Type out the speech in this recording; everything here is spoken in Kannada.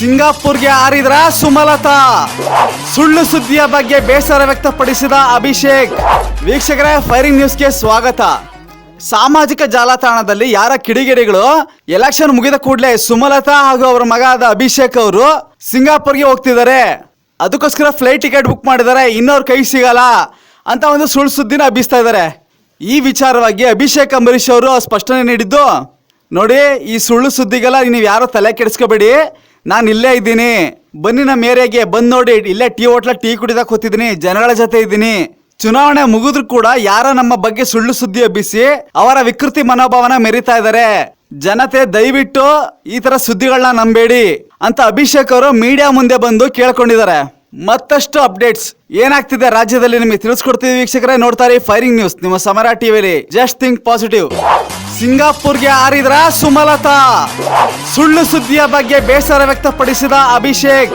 ಸಿಂಗಾಪುರ್ಗೆ ಹಾರಿದ್ರ ಸುಮಲತಾ. ಸುಳ್ಳು ಸುದ್ದಿಯ ಬಗ್ಗೆ ಬೇಸರ ವ್ಯಕ್ತಪಡಿಸಿದ ಅಭಿಷೇಕ್. ವೀಕ್ಷಕರೇ, ಫೈರಿಂಗ್ ನ್ಯೂಸ್ಗೆ ಸ್ವಾಗತ. ಸಾಮಾಜಿಕ ಜಾಲತಾಣದಲ್ಲಿ ಯಾರ ಕಿಡಿಗೇಡಿಗಳು ಎಲೆಕ್ಷನ್ ಮುಗಿದ ಕೂಡಲೇ ಸುಮಲತಾ ಹಾಗೂ ಅವರ ಮಗ ಆದ ಅಭಿಷೇಕ್ ಅವರು ಸಿಂಗಾಪುರ್ಗೆ ಹೋಗ್ತಿದ್ದಾರೆ. ಅದಕ್ಕೋಸ್ಕರ ಫ್ಲೈಟ್ ಟಿಕೆಟ್ ಬುಕ್ ಮಾಡಿದ್ದಾರೆ, ಇನ್ನೋರ್ ಕೈ ಸಿಗಲ್ಲ ಅಂತ ಒಂದು ಸುಳ್ಳು ಸುದ್ದಿನ ಹಬ್ಬಿಸ್ತಾ ಇದ್ದಾರೆ. ಈ ವಿಚಾರವಾಗಿ ಅಭಿಷೇಕ್ ಅಂಬರೀಶ್ ಅವರು ಸ್ಪಷ್ಟನೆ ನೀಡಿದ್ದು, ನೋಡಿ ಈ ಸುಳ್ಳು ಸುದ್ದಿಗೆಲ್ಲ ನೀವು ಯಾರೋ ತಲೆ ಕೆಡಿಸ್ಕೋಬೇಡಿ. ನಾನು ಇಲ್ಲೇ ಇದ್ದೀನಿ. ಬನ್ನಿ ನಮ್ಮ ಏರಿಯಾಗೆ. ಬಂದು ನೋಡಿ, ಇಲ್ಲೇ ಟೀ ಹೋಟ್ಲ ಟೀ ಕುಡಿದಾಗ ಕೂತಿದ್ದೀನಿ ಜನಗಳ ಜೊತೆ ಇದ್ದೀನಿ. ಚುನಾವಣೆ ಮುಗಿದ್ರು ಕೂಡ ಯಾರ ನಮ್ಮ ಬಗ್ಗೆ ಸುಳ್ಳು ಸುದ್ದಿ ಎಬ್ಬಿಸಿ ಅವರ ವಿಕೃತಿ ಮನೋಭಾವನ ಮೆರಿತಾ ಇದ್ದಾರೆ. ಜನತೆ ದಯವಿಟ್ಟು ಈ ತರ ಸುದ್ದಿಗಳನ್ನ ನಂಬೇಡಿ ಅಂತ ಅಭಿಷೇಕ್ ಅವರು ಮೀಡಿಯಾ ಮುಂದೆ ಬಂದು ಕೇಳ್ಕೊಂಡಿದ್ದಾರೆ. ಮತ್ತಷ್ಟು ಅಪ್ಡೇಟ್ಸ್ ಏನಾಗ್ತಿದೆ ರಾಜ್ಯದಲ್ಲಿ ನಿಮಗೆ ತಿಳಿಸ್ಕೊಡ್ತೀವಿ ವೀಕ್ಷಕರೇ. ನೋಡ್ತಾರೆ ಫೈರಿಂಗ್ ನ್ಯೂಸ್ ನಿಮ್ಮ ಸಮರ ಟಿವಿಲಿ ಜಸ್ಟ್ ಥಿಂಕ್ ಪಾಸಿಟಿವ್. ಸಿಂಗಾಪುರ್ಗೆ ಆರಿದ್ರ ಸುಮಲತಾ. ಸುಳ್ಳು ಸುದ್ದಿಯ ಬಗ್ಗೆ ಬೇಸರ ವ್ಯಕ್ತಪಡಿಸಿದ ಅಭಿಷೇಕ್.